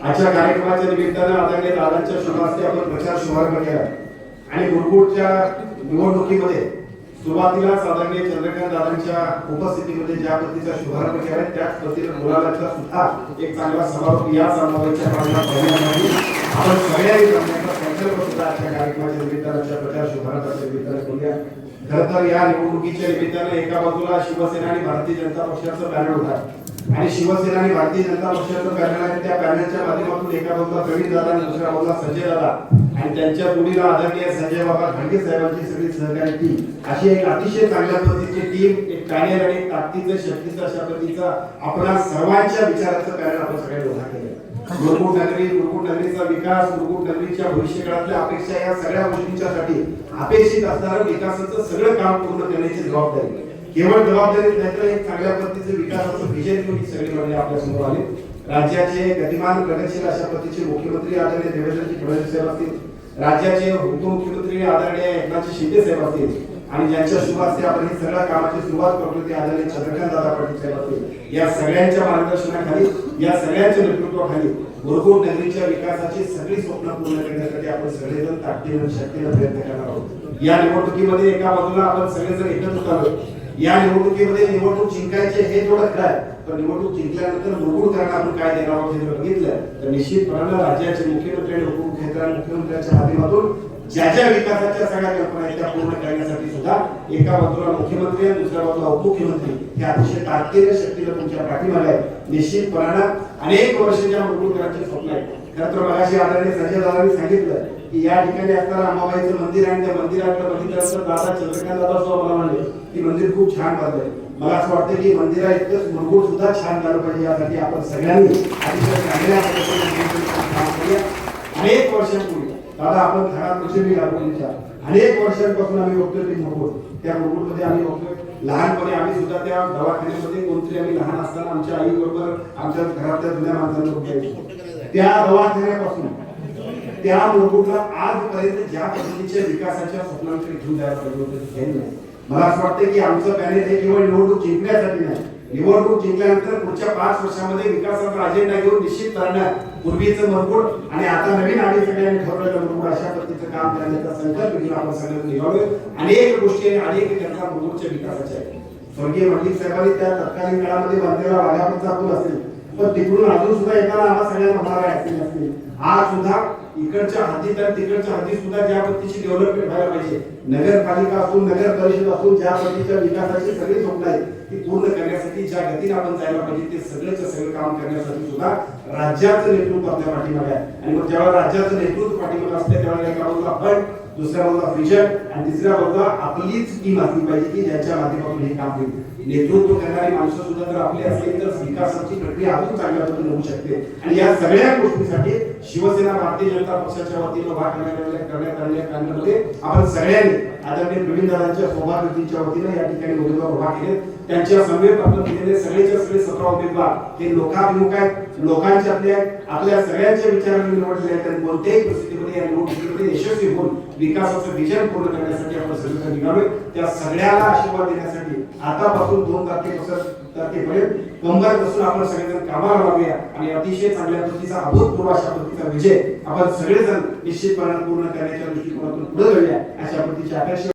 आजच्या कार्यक्रमाच्या निमित्तानं आदरणीय दादांच्या शुभास्ते आपण प्रचार शुभारंभ केला आणि मुरगुडच्या निवडणुकीमध्ये सुरुवातीला आदरणीय चंद्रकांत दादांच्या उपस्थितीमध्ये ज्या पद्धतीचा शुभारंभ केला त्याच पद्धतीने मुलालाचा सुद्धा एक चांगला समारोप या समारोहाच्या आपण सगळ्यांनी जमण्याचा संकल्प सुद्धा आजच्या कार्यक्रमाच्या निमित्तानं प्रचार शुभारंभाच्या निमित्तानं करूया खरं तर या निवडणुकीच्या निमित्तानं एका बाजूला शिवसेना आणि भारतीय जनता पक्षाचा बॅनर होता आणि शिवसेना आणि भारतीय जनता पक्षाचं पॅनल आहे त्या पॅनलच्या माध्यमातून एका बाजूला प्रवीण दादा आणि दुसऱ्या बाजूला संजय दादा. आणि त्यांच्या जोडीला आदरणीय संजय बाबा खांडे साहेबांची सगळी सहकारी टीम अशी एक अतिशय चांगल्या पद्धतीची टीम एक पॅनल आणि ताकदीचं शक्तीचं अशा पद्धतीचा आपणा सर्वांच्या विचाराचं पॅनल आपण सगळ्यांनी उभा केलं मुरगुड नगरी मुरगुड नगरीचा विकास मुरगुड नगरीच्या भविष्यकाळातल्या अपेक्षा या सगळ्या गोष्टींच्यासाठी अपेक्षित असणारं विकासाचं सगळं काम पूर्ण करण्याची जबाबदारी. केवळ जबाबदारी नाही तर एक चांगल्या पद्धतीचे विकासाचं विजय घेऊन सगळे म्हणजे आपल्यासमोर आले. राज्याचे गतिमान प्रगतशील अशा पद्धतीचे मुख्यमंत्री आदरणीय देवेंद्रजी फडणवीस साहेब असतील राज्याचे उपमुख्यमंत्री आदरणीय एकनाथजी शिंदे साहेब असतील आणि ज्यांच्या शुभ आपण हे सगळ्या कामाची सुरुवात करतो ते आदरणीय चंद्रकांत दादा पाटील साहेब असतील. या सगळ्यांच्या मार्गदर्शनाखाली या सगळ्यांच्या नेतृत्वाखाली मुरगुड नगरीच्या विकासाची सगळी स्वप्न पूर्ण करण्यासाठी आपण सगळेजण ताकदीनं आणि शक्तीनं प्रयत्न करणार आहोत. या निवडणुकीमध्ये एका बाजूला आपण सगळेजण एकत्र आलो या निवडणुकीमध्ये निवडणूक जिंकायचे हे थोडं खरं आहे. पण निवडणूक जिंकल्यानंतर मुरगुडकरांना आपण काय देणार आहोत हे जर बघितलं तर निश्चितपणानं राज्याचे मुख्यमंत्री आणि उपमुख्यमंत्री आणि मुख्यमंत्र्यांच्या माध्यमातून ज्या ज्या विकासाच्या सगळ्या कल्पना आहेत त्या पूर्ण करण्यासाठी सुद्धा एका बाजूला मुख्यमंत्री आणि दुसऱ्या बाजूला उपमुख्यमंत्री हे अतिशय ताकदीने शक्तीला तुमच्या पाठीमागे आहेत. निश्चितपणानं अनेक वर्षाच्या मुरगुडकरांचे स्वप्न आहेत खरं तर मगाशी आदरणीय संजय दादांनी सांगितलं की या ठिकाणी असताना अंबाबाईचं मंदिर आणि त्या मंदिराकडे बघितल्यानंतर दादा चंद्रकांत दादा सुद्धा मला म्हणले की मंदिर खूप छान बांधलंय. मला असं वाटतं की मंदिरा इतकंच मुरगुड सुद्धा छान झालं पाहिजे यासाठी आपण सगळ्यांनी अतिशय चांगल्या पद्धतीने अनेक वर्षांपूर्वी दादा आपण घरात कसे मी लागवडीच्या अनेक वर्षांपासून आम्ही बघतोय ते मुरगुड. त्या मुरगुडमध्ये आम्ही बघतोय. लहानपणी आम्ही सुद्धा त्या दवाखान्यामध्ये कोणतरी आम्ही लहान असताना आमच्या आईबरोबर आमच्या घरातल्या जुन्या माणसांना बघायचो. त्या दवाखान्यापासून त्या मुरगुडला आजपर्यंत ज्या पद्धतीच्या विकासाच्या स्वप्नांकडे घेऊन जायला पाहिजे होतं घेऊन नाही. मला असं वाटतं की आमचं पॅनेल हे केवळ निवडणूक जिंकण्यासाठी नाही. निवडणूक जिंकल्यानंतर पुढच्या पाच वर्षामध्ये विकासाचा अजेंडा घेऊन निश्चित करणं पूर्वीचं मरकुड आणि आता नवीन आम्ही सगळ्यांनी ठरवलेलं मरकुड अशा पद्धतीचं काम करण्याचा संकल्प घेऊन आपण सगळ्यांनी निघालोय अनेक गोष्टी आणि अनेक त्यांचा मुरगुडच्या विकासाच्या आहेत. स्वर्गीय मंडलिक साहेबांनी त्या तत्कालीन काळामध्ये बांधलेला वाघापूरचा पूल असेल. पण तिकडून अजून सुद्धा येताना आम्हाला सगळ्यांना होणार असतील असतील आज सुद्धा इकडच्या हद्दीत आणि तिकडच्या हद्दीत सुद्धा ज्या पद्धतीची डेव्हलपमेंट व्हायला पाहिजे नगरपालिका असून नगर परिषद असून ज्या पद्धतीच्या विकासाची सगळी स्वप्न आहेत ती पूर्ण करण्यासाठी ज्या गतीने आपण जायला पाहिजे ते सगळंच सगळं काम करण्यासाठी सुद्धा राज्याचं नेतृत्व आपल्या पाठीमागे आहे. आणि मग जेव्हा राज्याचं नेतृत्व पाठीमागे असते त्यावेळेला एका दुसरा फंड बाजूला विजन आणि तिसऱ्या बाजूला आपलीच टीम असली पाहिजे की ज्यांच्या माध्यमातून हे काम होईल. नेतृत्व करणारी माणसं सुद्धा जर आपली असतील तर विकासाची प्रक्रिया अजून चांगल्या पद्धतीने होऊ शकते. आणि या सगळ्या गोष्टीसाठी शिवसेना भारतीय जनता पक्षाच्या वतीनं उभा करण्यात आलेल्या कार्यामध्ये आपण सगळ्यांनी आदरणीय प्रवीण दादांच्या सौभाग्यवतींच्या वतीनं या ठिकाणी उमेदवार उभा केले त्यांच्या समेत आपण केलेले सगळेचे सगळे सतरा उमेदवार हे लोकाभिमुख आहेत लोकांचे आपले आहेत. आपल्या सगळ्यांच्या विचारांनी निवडलेले आहेत आणि कोणत्याही परिस्थितीमध्ये या निवडणुकीमध्ये यशस्वी होऊन विकासाचं विजन पूर्ण करण्यासाठी आपण सगळं निघालोय. त्या सगळ्याला आशीर्वाद देण्यासाठी आतापासून दोन तारखेपासून तारखेपर्यंत कंबर बसून आपण सगळेजण कामाला लागूया. आणि अतिशय चांगल्या पद्धतीचा अभूतपूर्व अशा पद्धतीचा विजय आपण सगळेजण निश्चितपणे पूर्ण करण्याच्या दृष्टिकोनातून पुढे जाऊया. अशा पद्धतीची अपेक्षा